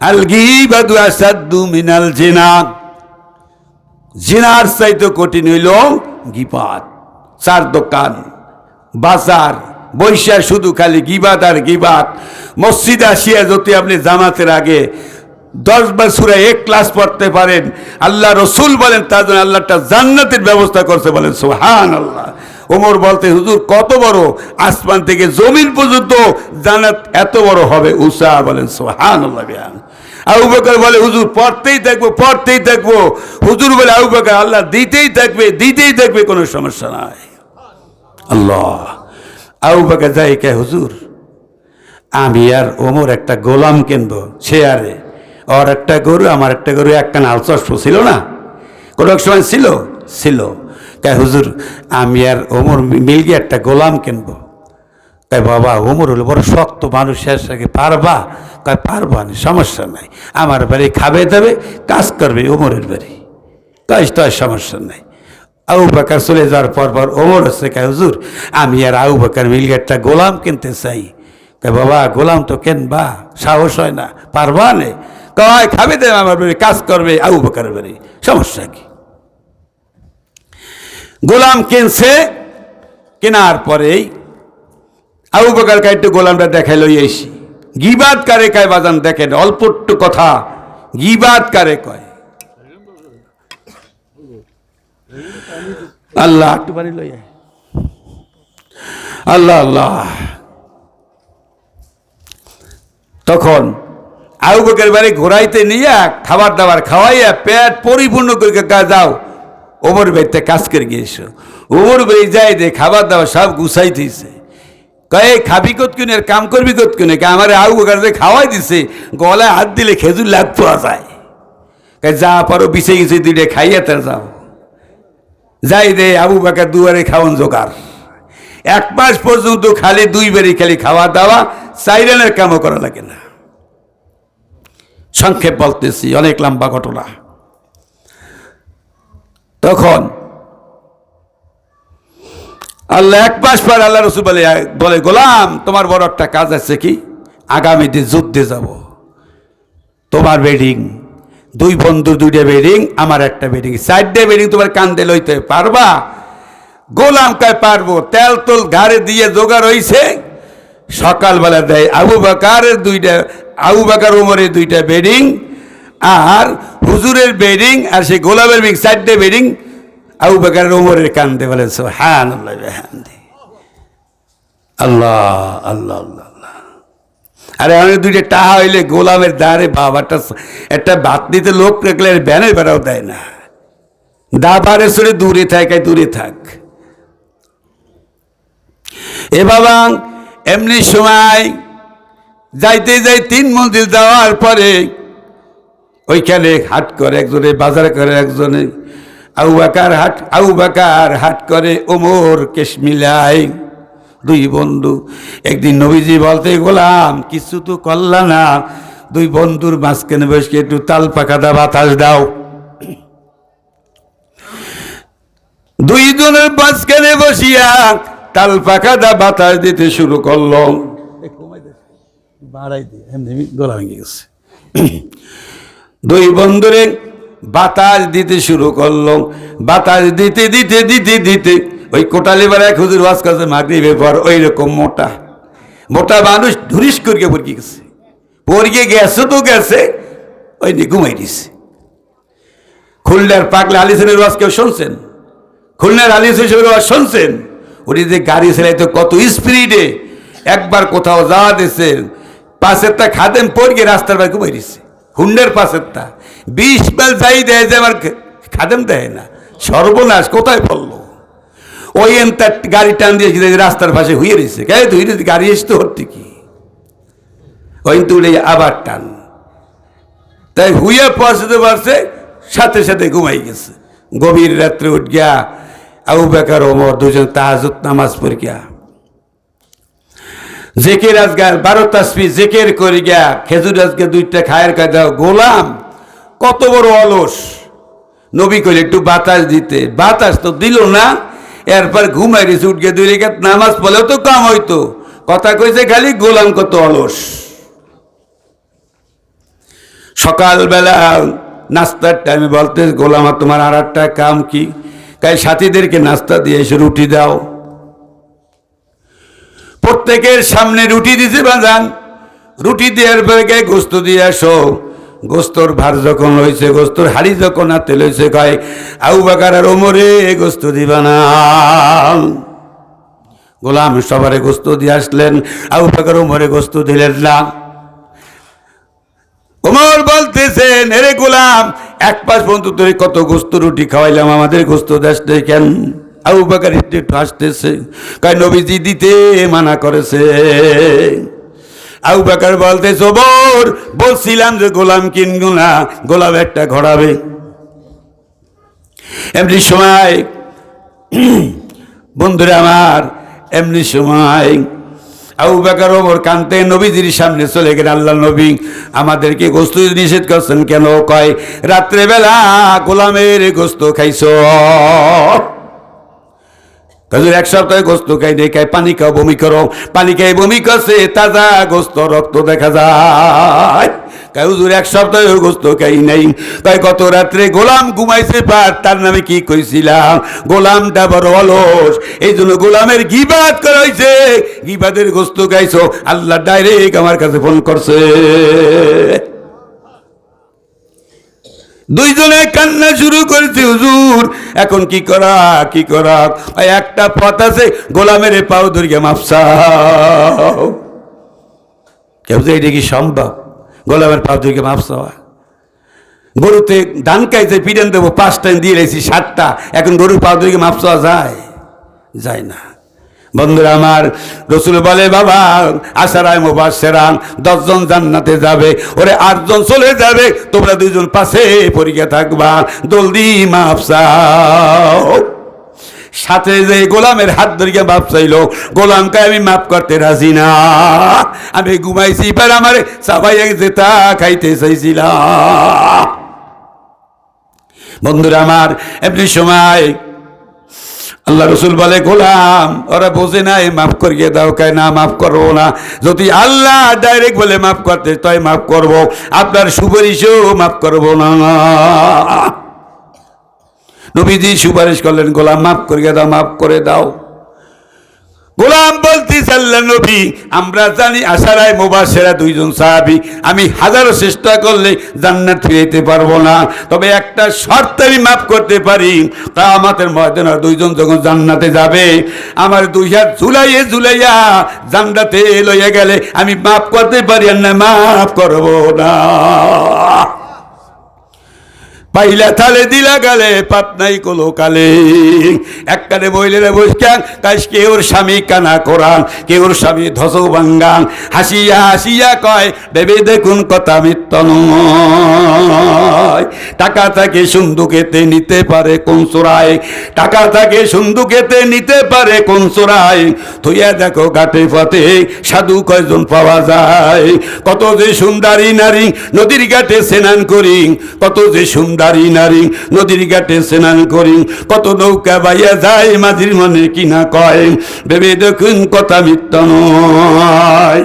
আল গিবাদু আসাদ্দু মিনাল জিনা। জিনার চাইতে কঠিন হইল গিবাদ, চার দোকান, বাজার, বৈশা শুধু খালি গিবাদ আর গিবাদ। মসজিদ আসিয়া যদি আপনি জামাতের আগে দশ বছরে এক ক্লাস পড়তে পারেন, আল্লাহ রসুল বলেন, তার জন্য আল্লাহটা জান্নাতের ব্যবস্থা করছে বলেন সোহান আল্লাহ ওমর বলতে, হুজুর, কত বড়? আসমান থেকে জমিন পর্যন্ত জান্নাত এত বড় হবে উষা বলেন সোহান আল্লাহ আবু বকর বলে, হুজুর, পড়তেই থাকব পড়তেই থাকব হুজুর বলে, আবু বকর, আল্লাহ দিতেই থাকবে দিতেই থাকবে কোনো সমস্যা নাই। আল্লাহ। আবু বকর যাই কে হুজুর, আমি আর ওমর একটা গোলাম কিনবো সে আরে ওর একটা গরু, আমার একটা গরু একটা নাল চস্প ছিল না? কোনো এক সময় ছিল? ছিল। কে হুজুর, আমি আর ওমর মিলগে একটা গোলাম কিনবো। তাই বাবা ওমর হলো বড় শক্ত মানুষ শেষ আগে পারবা? কয়, পারবা না সমস্যা নাই। আমার বাড়ি খাবে দেবে, কাজ করবে উমরের বাড়ি। তাই তো সমস্যা নাই। আউ বাকার চলে যাওয়ার পর পর ওমর হচ্ছে কে হুজুর, আমি আর আউ বাকার মিলগে একটা গোলাম কিনতে চাই। কয়, বাবা, গোলাম তো কেনবা, সাহস হয় না, পারবা নে? কয় খাবে দেবে আমার বাড়ি কাজ করবে আউ বাকার বাড়ি, সমস্যা কি? গোলাম কিনছে, কেনার পরেই আবু বকার একটু গোলামটা দেখাই লই আইসি গিবাদ কারে কয় বাজান দেখেন অল্প একটু কথা, গিবাদ কারে কয়? আল্লাহ। একটু লই আল্লাহ আল্লাহ। তখন আবু বকের বাড়ি ঘোরাইতে নিয়ে খাবার দাবার খাওয়াইয়া পেট পরিপূর্ণ করে যাও, ওমর বাড়িতে কাজ করে গিয়েছো ওমর বাড়ি যাই দে খাবার দাবার সব গুছাই দিয়েছে কয়ে, খাবি কত কিনে আর কাম করবি কত কিনে কে আমার বকার যে খাওয়াই দিছে, গলায় হাত দিলে খেজুর লাভ পাওয়া যায়। কয়, যা পারো বিছে গেছে দুইটা খাইয়া তার যাও। যাই দে, আবু বাকার দুয়ারে খাওয়ান জোগাড়। এক মাস পর্যন্ত খালি দুই বারি খালি খাওয়া দাওয়া, সাইরেনের কামও করা লাগে না। সংক্ষেপ বলতেছি, অনেক লম্বা ঘটনা। তখন আল্লাহ এক মাস পর আল্লাহ রসুল বলে বলে, গোলাম, তোমার বড় একটা কাজ আছে কি? আগামীতে যুদ্ধে যাব। তোমার বেডিং দুই বন্ধুর দুইটা বেডিং আমার একটা বেডিং চারটে বেডিং তোমার কান্দে লইতে পারবা? গোলাম কায়, পারব। তেল তোল ঘাড়ে দিয়ে জোগাড় হইছে। সকালবেলা দেয় আবু বাকারের দুইটা, আবু বাকার উমরের দুইটা বেডিং আর হুজুরের বেডিং আর সেই গোলামের বেডিং চারটে বেডিং আবু বাকারের উমরের কান্দে বলে হ্যাঁ আল্লাহ আল্লাহ আল্লাহ আল্লাহ। আরে আমি দুইটা টাহা হইলে গোলামের দ্বারে বাবাটা একটা বাত দিতে লোক রাখলে ব্যানের বেড়াও দেয় না। দাবারে সরে দূরে থাক দূরে থাক। এ বাবা, এমনি সময় যাইতে যাই তিন মন্দির যাওয়ার পরে ওইখানে হাট করে একজনে, বাজার করে একজনে আউ বাকার হাট আউ বাকার হাট করে ওমর কেশমিলাই। দুই বন্ধু একদিন নবীজি বলতে গোলাম কিছু তো করলা না। দুই বন্ধুর মাঝখানে বসে একটু তাল পাকাদা বাতাস দাও। দুই জনের মাঝখানে বসিয়া তাল পাকাদা বাতাস দিতে শুরু করল। বাড়াই দিয়ে গলা ভেঙে গেছে। দুই বন্ধুরে বাতাস দিতে শুরু করল। বাতাস দিতে দিতে দিতে দিতে। ওই কোটালি বেড়ায় খুজুর বাস কাছে মাগরিবে পর ওই রকম মোটা। মোটা মানুষ ধুরিস করিয়ে পড়কে গেছে। পড়কে গেছে তো গেছে ওই নিয়ে ঘুমাই দিছে। খুলনার পাগলা আলী সেনের ওয়াজ কেউ শুনছেন? খুলনার আলী সেনের ওয়াজ শুনছেন? উনি যে গাড়ি চালাইতো কত স্পিডে একবার কোথাও যাওয়া দিছে। পাশেরটা খাদেন পড়কে রাস্তার বাইরে ঘুমাই দিছে। হুন্ডের পাশেরটা। বিশ বেল যাই দেয় যে আমার খাদেম দেয় না। সর্বনাশ, কোথায় পড়ল? ওই তার গাড়ি টান দিয়েছিল রাস্তার পাশে হুয়ে রয়েছে। কে ধুই গাড়ি এসে তো হচ্ছে কি? ওই তুলে আবার টান। তাই হুইয়া পৌঁছতে পারছে, সাথে সাথে ঘুমাই গেছে। গভীর রাত্রে উঠ গিয়া আবু বেকার, ওমর দুজন তাহাজুত নামাজ পড়ে গিয়া। জেকের আজগার, বারো তাসপি জেকের করে গিয়া খেজুর আজকে দুইটা খায়ের কাজা গোলাম কত বড় অলস। নবী কইলে, একটু বাতাস দিতে। বাতাস তো দিল না। এরপর ঘুমাই রেছে উঠকে দুই নামাজ পড়লেও তো কাম হইতো। কথা কইছে খালি, গোলাম কত অলস। সকালবেলা নাস্তার টাইমে বলতে গোলাম, আর তোমার আর একটা কাম কি? তাই সাথীদেরকে নাস্তা দিয়ে এসে রুটি দাও। প্রত্যেকের সামনে রুটি দিতে বাজান। রুটি দেওয়ার পরে গায়ে গোস্ত দিয়ে আসো। গোস্তর ভার যখন হয়েছে গোস্তর হাড়ি যখন হাতে লইছে কয় আউ বাকার আর ওমরে গোস্ত দিবা না। গোলাম সবারে গোস্ত দিয়ে আসলেন আউ বাকার ওমরে গোস্ত দিলেন না। ওমর বলতেছেন, এরে গোলাম, এক পাশ বন্ধু তোরে কত গোস্ত রুটি খাওয়াইলাম, আমাদের গোস্ত দেশ কেন? আবু বাকার একটু হাসতেছে, কয়, নবীজি দিতে মানা করেছে। আবু বাকার বলতেছে ওমর বলছিলাম যে গোলাম কিনবো না, গোলাম একটা ঘোরাবে এমনি সময়, বন্ধুরা আমার, এমনি সময় আবু বাকার ওমর কানতে নবীজির সামনে চলে গেলেন, আল্লাহ নবী, আমাদেরকে গোস্ত নিষেধ করছেন কেন? কয়, রাত্রেবেলা গোলামের গোস্ত খাইছো। কাজুর এক সপ্তাহে গোস্ত খাই নেই খাই, পানি খাও, বমি করো। পানি খাই বমি করছে, তাজা গোস্ত, রক্ত দেখা যায়। কাই হুজুর, এক সপ্তাহে গোস্ত খাই নাই। তাই গত রাত্রে গোলাম ঘুমাইছে পার, তার নামে কি কইছিলাম? গোলামটা বড় অলস। এই জন্য গোলামের গিবাদ করাইছে গিবাদের গোস্ত খাইছো, আল্লাহ ডাইরেক্ট আমার কাছে ফোন করছে। দুইজনে কান্না শুরু করেছে, হুজুর। এখন কি করা কি করা? ওই একটা পথ আছে, গোলামের পাও ধরিয়ে মাপসাও কেউ যে এটা কি সম্ভব? গোলামের পাও ধরিয়ে মাপসাওয়া গরুতে ধান খাইছে, পিডেন দেবো, পাঁচ টাইম দিয়ে রেছি সাতটা। এখন গরুর পাও ধরিয়ে মাপসাওয়া যায়? যায় না। বন্ধুরা আমার, রসুল বলে, বাবা, আশারায় মোবাসেরান দশজন জান্নাতে যাবে, ওরে আটজন চলে যাবে, তোমরা দুইজন পাশে পরীক্ষা থাকবা, জলদি মাপসাও সাথে যে গোলামের হাত ধরিয়া মাপ চাইলো, গোলামকে আমি মাপ করতে রাজি না। আমি ঘুমাইছি, এবার আমার সবাই যেতা খাইতে চাইছিলাম। বন্ধুরা আমার, এমনি সময় আল্লাহ রসুল বলে, গোলাম, ওরা বোঝে না এই মাফ করিয়ে দাও কায় না, মাফ করব না। যদি আল্লাহ ডাইরেক্ট বলে মাফ করতে, তাই মাফ করব। আপনার সুপারিশও মাফ করব না। নবীজি সুপারিশ করলেন, গোলাম, মাফ করিয়ে দাও, মাফ করে দাও। গোলাম বলতে আল্লাহ নবী, আমরা জানি আশারায় মোবাসেরা দুইজন সাহাবি, আমি হাজারো চেষ্টা করলে জান্নাত ফিরাইতে পারব না। তবে একটা শর্ত আমি মাফ করতে পারি, তা আমাদের ময়দানা দুইজন যখন জান্নাতে যাবে, আমার দুই হাত ঝুলাইয়ে ঝুলাইয়া জান্নাতে লইয়া গেলে আমি মাফ করতে পারি আর না, মাফ করব না। পাইলা তালে দিলা গালে পাতনাই কলো। কালে এককালে বইলে বসকান কাজ কেউর স্বামী কানা কোরআন কেউর স্বামী ধস বাঙ্গান হাসিয়া হাসিয়া কয় ভেবে দেখুন কথা মিত্ত নয়। টাকা তাকে সুন্দুকেতে নিতে পারে কোন চোরায় টাকা তাকে সুন্দুকেতে নিতে পারে কোন চোরায় থইয়া দেখো ঘাটে পথে সাধু কয়জন পাওয়া যায়। কত যে সুন্দরী নারী নদীর ঘাটে স্নান করি, কত যে সুন্দরী নারী নদীর ঘাটে স্নান করি। কত নৌকা বাইয়া যায়, মাঝির মনে কিনা কয়, ভেবে দেখুন কথা মিথ্যা নয়।